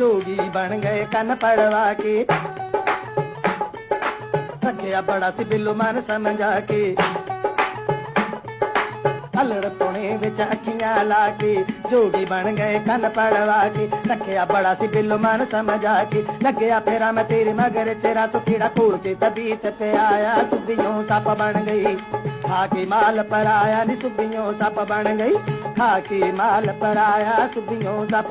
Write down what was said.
जोगी बन गए कन पड़वा के। रखिया बड़ा सी बिल्लू मन समझा के। अलड़ पुणे बिच अखियाँ ला के। जोगी बन गए कन पड़वा के। रखिया बड़ा सी बिल्लू मन समझा के। लगे फेरा मैं तेरे मगर चेरा तो कीड़ा खोल के तबीयत पे आया। सुबियों सप बन गई, खाकी माल पर आया। नी सुबियों सप बन गई, खाकी माल पर आया। सुबियों सप